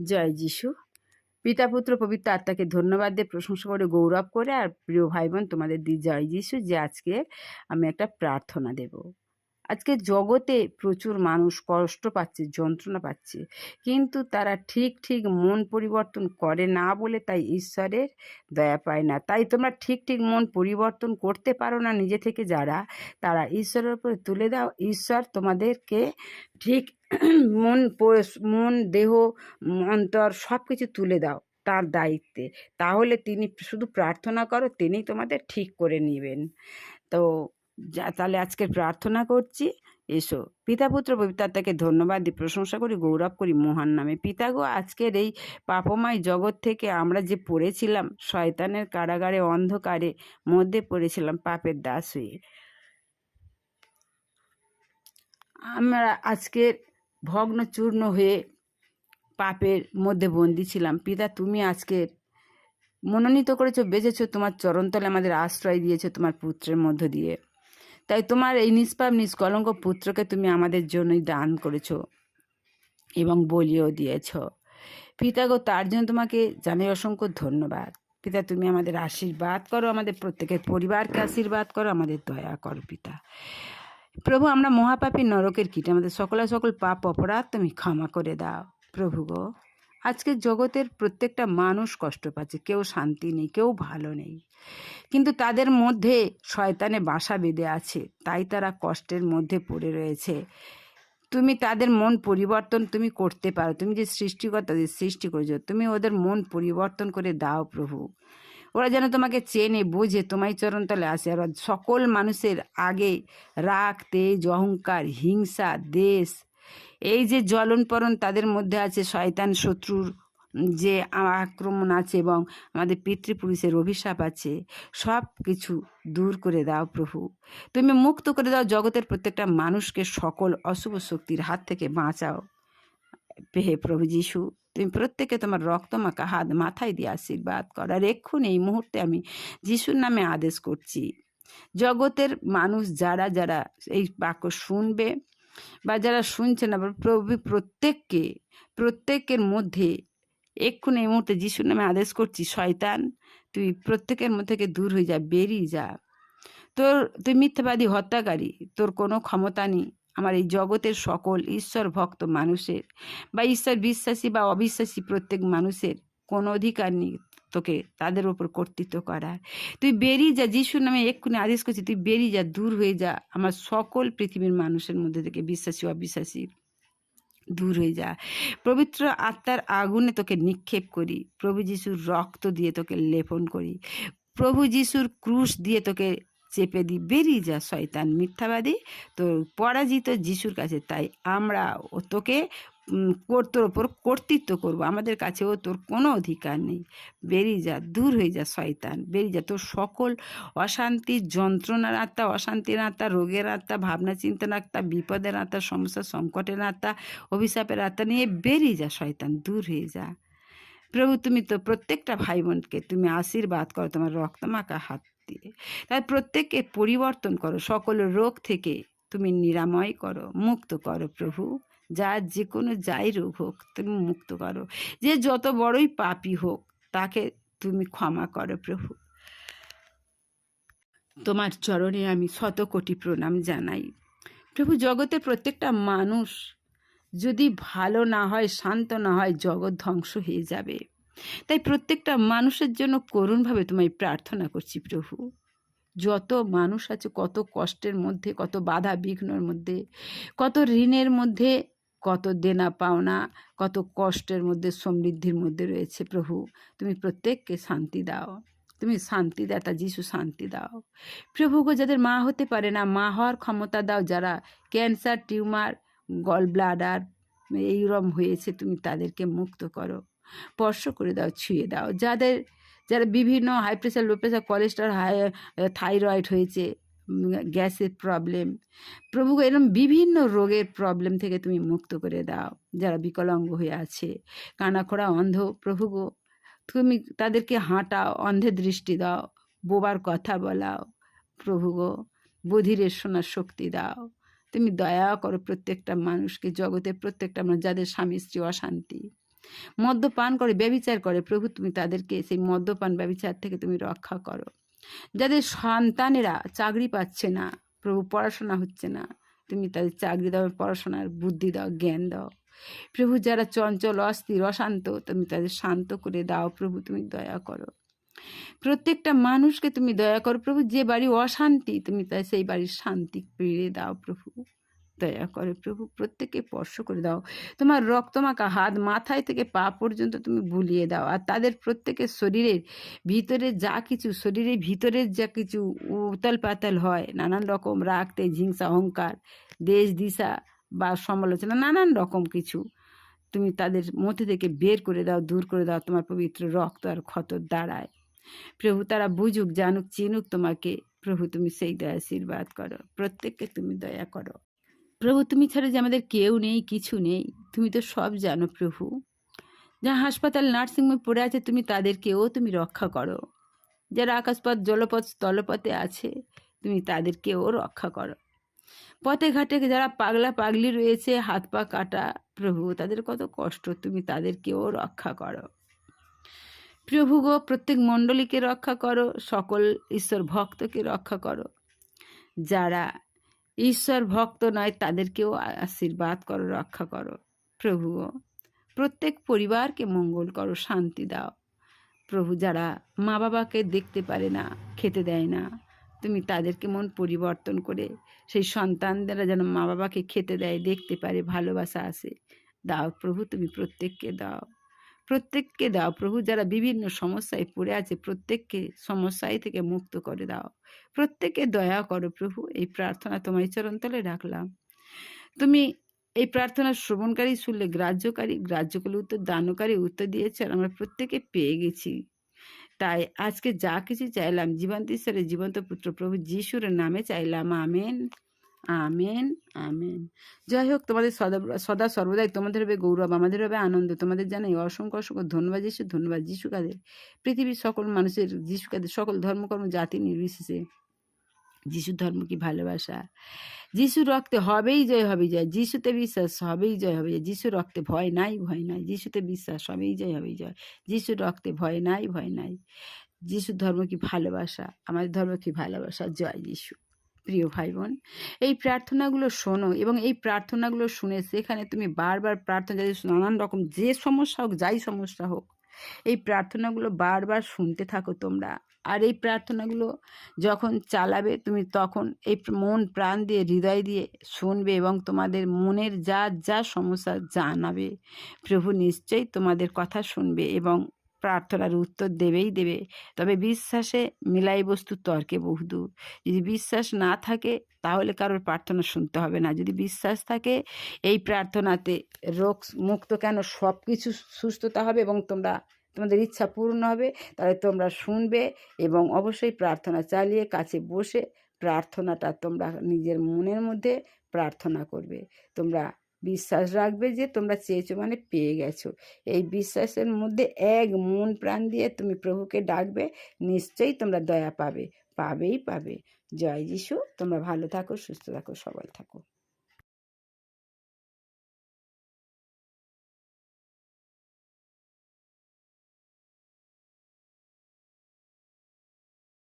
জয় যিশু। পিতা, পুত্র, পবিত্র আত্মাকে ধন্যবাদ দিয়ে প্রশংসা করে গৌরব করে, আর প্রিয় ভাই বোন, তোমাদের দি জয় যিশু, যে আজকে আমি একটা প্রার্থনা দেব। আজকে জগতে প্রচুর মানুষ কষ্ট পাচ্ছে, যন্ত্রণা পাচ্ছে। কিন্তু তারা ঠিক ঠিক মন পরিবর্তন করে না বলে তাই ঈশ্বরের দয়া পায় না। তাই তোমরা ঠিক ঠিক মন পরিবর্তন করতে পারো না নিজে থেকে যারা। তারা ঈশ্বরের উপরে তুলে দাও। ঈশ্বর তোমাদেরকে ঠিক মন মন, দেহ, অন্তর সব কিছু তুলে দাও তার দায়িত্বে। তাহলে তিনি শুধু প্রার্থনা করো তিনি তোমাদের ঠিক করে নেবেন। তো যা, তাহলে আজকে প্রার্থনা করছি। এসো। পিতা, পুত্র ধন্যবাদ দিই প্রশংসা করি, গৌরব করি, মহান নামে। পিতা গো, আজকের এই পাপময় জগৎ থেকে আমরা যে পড়েছিলাম, শয়তানের কারাগারে অন্ধকারে মধ্যে পড়েছিলাম পাপের দাস হয়ে। আমরা আজকের ভগ্নচূর্ণ হয়ে পাপের মধ্যে বন্দি ছিলাম। পিতা, তুমি আজকের মনোনীত করেছ বেঁচেছো তোমার চরণতলে আমাদের আশ্রয় দিয়েছ তোমার পুত্রের মধ্য দিয়ে। তাই তোমার এই নিষ্পাপ, নিষ্কলঙ্ক পুত্রকে তুমি আমাদের জন্যই দান করেছ এবং বলিও দিয়েছ। পিতা গো তার জন্য তোমাকে জানাই অসংখ্য ধন্যবাদ। পিতা, তুমি আমাদের আশীর্বাদ করো, আমাদের প্রত্যেকের পরিবারকে আশীর্বাদ করো, আমাদের দয়া করো পিতা। প্রভু, আমরা মহাপাপী নরকের কীট, আমাদের সকলে, সকল পাপ, অপরাধ তুমি ক্ষমা করে দাও। প্রভু গো। আজকে জগতের প্রত্যেকটা মানুষ কষ্ট পাচ্ছে, কেউ শান্তি নেই, কেউ ভালো নেই। কিন্তু তাদের মধ্যে শয়তানে বাসা বেঁধে আছে, তাই তারা কষ্টের মধ্যে পড়ে রয়েছে। তুমি তাদের মন পরিবর্তন তুমি করতে পারো, তুমি যে সৃষ্টিকর্তা যে সৃষ্টি করেছ, তুমি ওদের মন পরিবর্তন করে দাও প্রভু। ওরা যেন তোমাকে চেনে, বুঝে তোমায় চরণতলে আসে। আর সকল মানুষের আগে রাগ, তেজ, অহংকার, হিংসা, দেশ এই যে জ্বলন পরন তাদের মধ্যে আছে শয়তান শত্রুর যে আক্রমণ আছে এবং আমাদের পিতৃপুরুষের অভিশাপ আছে, সব কিছু দূর করে দাও প্রভু। তুমি মুক্ত করে দাও জগতের প্রত্যেকটা মানুষকে সকল অশুভ শক্তির হাত থেকে বাঁচাও। হে প্রভু যিশু, তুমি প্রত্যেকে তোমার রক্তমাখা হাত মাথায় দিয়ে আশীর্বাদ করো। আর এক্ষুনি এই মুহূর্তে আমি যিশুর নামে আদেশ করছি। জগতের মানুষ যারা যারা এই বাক্য শুনবে বা যারা শুনছে না প্রভু প্রত্যেককে, প্রত্যেকের মধ্যে, এক্ষুনি এই মুহূর্তে যিশুর নামে আদেশ করছি, শয়তান, তুই প্রত্যেকের মধ্যে থেকে দূর হয়ে যা, বেরিয়ে যা। তোর, তুই মিথ্যাবাদী, হত্যাকারী, তোর কোনো ক্ষমতা নেই। আমার এই জগতের সকল ঈশ্বর ভক্ত মানুষের বা ঈশ্বর বিশ্বাসী বা অবিশ্বাসী প্রত্যেক মানুষের কোনো অধিকার নেই। তোকে তাদের ওপর কর্তৃত্ব করার। তুই বেরিয়ে যা, যিশুর নামে এক্ষুনি আদেশ করছি, তুই বেরিয়ে যা, দূর হয়ে যা। আমার সকল পৃথিবীর মানুষের মধ্যে থেকে বিশ্বাসী, অবিশ্বাসী, দূর হয়ে যা। পবিত্র আত্মার আগুনে তোকে নিক্ষেপ করি। প্রভু যিশুর রক্ত দিয়ে তোকে লেপন করি। প্রভু যিশুর ক্রুশ দিয়ে তোকে চেপে দিই। বেরিয়ে যা, শয়তান মিথ্যাবাদী তো পরাজিত যিশুর কাছে। তাই আমরা ও তোকে তোর ওপর কর্তৃত্ব করব। আমাদের কাছেও তোর কোনো অধিকার নেই। বেরিয়ে যা, দূর হয়ে যা শয়তান, বেরিয়ে যা। তোর সকল অশান্তির যন্ত্রণার আত্মা, অশান্তির আত্মা, রোগের আত্মা, ভাবনা চিন্তার আত্মা, বিপদের আত্মা, সমস্যা সংকটের আত্মা, অভিশাপের আত্মা নিয়ে বেরিয়ে যা শয়তান, দূর হয়ে যা। প্রভু, তুমি তো প্রত্যেকটা ভাই বোনকে তুমি আশীর্বাদ করো, তোমার রক্তমাখা হাত দিয়ে। তাই প্রত্যেককে পরিবর্তন করো, সকল রোগ থেকে তুমি নিরাময় করো, মুক্ত করো প্রভু। যার যে কোনো যাই রোগ হোক, তুমি মুক্ত করো। যে যত বড়ই পাপী হোক, তাকে তুমি ক্ষমা করো প্রভু। তোমার চরণে আমি শত কোটি প্রণাম জানাই। প্রভু জগতের প্রত্যেকটা মানুষ যদি ভালো না হয়, শান্ত না হয়, জগৎ ধ্বংস হয়ে যাবে। তাই প্রত্যেকটা মানুষের জন্য করুণভাবে তোমায় প্রার্থনা করছি প্রভু। যত মানুষ আছে, কত কষ্টের মধ্যে, কত বাধা বিঘ্নর মধ্যে, কত ঋণের মধ্যে কত দেনা পাওনা, কত কষ্টের মধ্যে, সমৃদ্ধির মধ্যে রয়েছে প্রভু। তুমি প্রত্যেককে শান্তি দাও। তুমি শান্তি দাতা যিশু শান্তি দাও। প্রভু গো, যাদের মা হতে পারে না, মা হওয়ার ক্ষমতা দাও। যারা ক্যান্সার, টিউমার, গল ব্লাডার, এইরকম হয়েছে, তুমি তাদেরকে মুক্ত করো। স্পর্শ করে দাও, ছুঁয়ে দাও। যাদের, যারা বিভিন্ন high pressure low pressure cholesterol high thyroid হয়েছে গ্যাসের প্রবলেম প্রভু গো, এরকম বিভিন্ন রোগের প্রবলেম থেকে তুমি মুক্ত করে দাও যারা বিকলাঙ্গ হয়ে আছে। কানাখোড়া অন্ধ প্রভু গো তুমি তাদেরকে হাঁটাও অন্ধের দৃষ্টি দাও বোবার কথা বলাও। প্রভু গো বধিরের শোনার শক্তি দাও। তুমি দয়া করো প্রত্যেকটা মানুষকে জগতে প্রত্যেকটা মানুষ যাদের স্বামী স্ত্রী অশান্তি। মদ্যপান করে ব্যবিচার করে প্রভু তুমি তাদেরকে সেই মদ্যপান ব্যবিচার থেকে তুমি রক্ষা করো। যাদের সন্তানেরা চাকরি পাচ্ছে না, প্রভু পড়াশোনা হচ্ছে না, তুমি তাদের চাকরি দাও, পড়াশোনার বুদ্ধি দাও, জ্ঞান দাও। প্রভু যারা চঞ্চল, অস্থির, অশান্ত, তুমি তাদের শান্ত করে দাও, প্রভু তুমি দয়া করো। প্রত্যেকটা মানুষকে তুমি দয়া করো, প্রভু যে বাড়ি অশান্তি, তুমি তাই সেই বাড়ির শান্তি পেড়ে দাও, প্রভু। দয়া করে প্রভু, প্রত্যেককে স্পর্শ করে দাও। তোমার রক্তমাখা হাত মাথায় থেকে পা পর্যন্ত তুমি বুলিয়ে দাও। আর তাদের প্রত্যেকের শরীরের ভিতরে যা কিছু, শরীরের ভিতরের যা কিছু উতাল পাতাল হয়, নানান রকম রাগ, তেজ, হিংসা, অহংকার, দেশ, দিশা বা সমালোচনা, নানান রকম কিছু তুমি তাদের মধ্যে থেকে বের করে দাও, দূর করে দাও তোমার পবিত্র রক্ত আর ক্ষত দাঁড়ায় প্রভু, তারা বুঝুক, জানুক, চিনুক তোমাকে। প্রভু, তুমি সেই দয়া আশীর্বাদ করো। প্রত্যেককে তুমি দয়া করো। প্রভু, তুমি ছাড়া যে আমাদের কেউ নেই, কিছু নেই। তুমি তো সব জানো প্রভু। যা হাসপাতাল, নার্সিংহোমে পড়ে আছে, তুমি তাদেরকেও তুমি রক্ষা করো। যারা আকাশপথ, জলপথ, স্থলপথে আছে, তুমি তাদেরকেও রক্ষা করো। পথে ঘাটে যারা পাগলা পাগলি রয়েছে, হাত পা কাটা, প্রভু, তাদের কত কষ্ট, তুমি তাদেরকেও রক্ষা করো। প্রভু গো, প্রত্যেক মণ্ডলীকে রক্ষা করো, সকল ঈশ্বর ভক্তকে রক্ষা করো। যারা ঈশ্বর ভক্ত নয়, তাদেরকেও আশীর্বাদ করো, রক্ষা করো। প্রভু প্রত্যেক পরিবারকে মঙ্গল করো, শান্তি দাও। প্রভু, যারা মা বাবাকে দেখতে পারে না, খেতে দেয় না, তুমি তাদেরকে মন পরিবর্তন করে সেই সন্তানদেরা যেন মা বাবাকে খেতে দেয়, দেখতে পারে, ভালোবাসা আসে দাও প্রভু, তুমি প্রত্যেককে দাও। প্রত্যেককে দাও। প্রভু যারা বিভিন্ন সমস্যায় পড়ে আছে, প্রত্যেককে সমস্যায় থেকে মুক্ত করে দাও। প্রত্যেককে দয়া করো প্রভু, এই প্রার্থনা তোমার চরণতলে রাখলাম। তুমি এই প্রার্থনা শ্রবণকারী শুনলে, গ্রাহ্যকারী গ্রাহ্যকারী উত্তর, দানকারী উত্তর দিয়েছে আর আমরা প্রত্যেকে পেয়ে গেছি। তাই আজকে যা কিছু চাইলাম, জীবন্ত ঈশ্বরের, জীবন্ত পুত্র প্রভু যিশুর নামে চাইলাম, আমেন। Amen amen. যাই হোক, তোমাদের সদা সদা সর্বদাই তোমাদের হবে গৌরব, আমাদের হবে আনন্দ। তোমাদের জানাই অসংখ্য অসংখ্য ধন্যবাদ যিশু ধন্যবাদ যিশু কাদের পৃথিবীর সকল মানুষের যিশু কাদের সকল ধর্মকর্ম, জাতি নির্বিশেষে যিশুর ধর্ম কি ভালোবাসা। যিশুর রক্তে হবেই জয়, হবে জয়। যিশুতে বিশ্বাস, হবেই জয়, হবে জয়। যিশুর রক্তে ভয় নাই ভয় নাই। যিশুতে বিশ্বাস, হবেই জয় হবেই জয়। যিশুর রক্তে ভয় নাই ভয় নাই। যিশুর ধর্ম কি ভালোবাসা, আমাদের ধর্ম কি ভালোবাসা। জয় যিশু। প্রিয় ভাই বোন এই প্রার্থনাগুলো শোনো এবং এই প্রার্থনাগুলো শুনে সেখানে তুমি বারবার প্রার্থনা যাতে নানান রকম যে সমস্যা হোক, যাই সমস্যা হোক, এই প্রার্থনাগুলো বারবার শুনতে থাকো তোমরা। আর এই প্রার্থনাগুলো যখন চালাবে, তুমি তখন এই মন প্রাণ দিয়ে, হৃদয় দিয়ে শুনবে এবং তোমাদের মনের যা যা সমস্যা জানাবে, প্রভু নিশ্চয়ই তোমাদের কথা শুনবে এবং প্রার্থনার উত্তর দেবেই দেবে। তবে বিশ্বাসে মিলাই বস্তু তর্কে বহুদূর। যদি বিশ্বাস না থাকে, তাহলে কারোর প্রার্থনা শুনতে হবে না। যদি বিশ্বাস থাকে, এই প্রার্থনাতে রোগ মুক্ত কেন? সব কিছু সুস্থতা হবে এবং তোমরা, তোমাদের ইচ্ছা পূর্ণ হবে, তাহলে তোমরা শুনবে এবং অবশ্যই প্রার্থনা চালিয়ে কাছে বসে প্রার্থনাটা তোমরা নিজের মনের মধ্যে প্রার্থনা করবে। তোমরা বিশ্বাস রাখবে যে তোমরা চেয়েছো মানে পেয়ে গেছো। এই বিশ্বাসের মধ্যে এক মন প্রাণ দিয়ে তুমি প্রভুকে ডাকবে, নিশ্চয়ই তোমরা দয়া পাবে, পাবেই পাবে। জয় যিশু, তোমরা ভালো থাকো, সুস্থ থাকো, সবাই থাকো।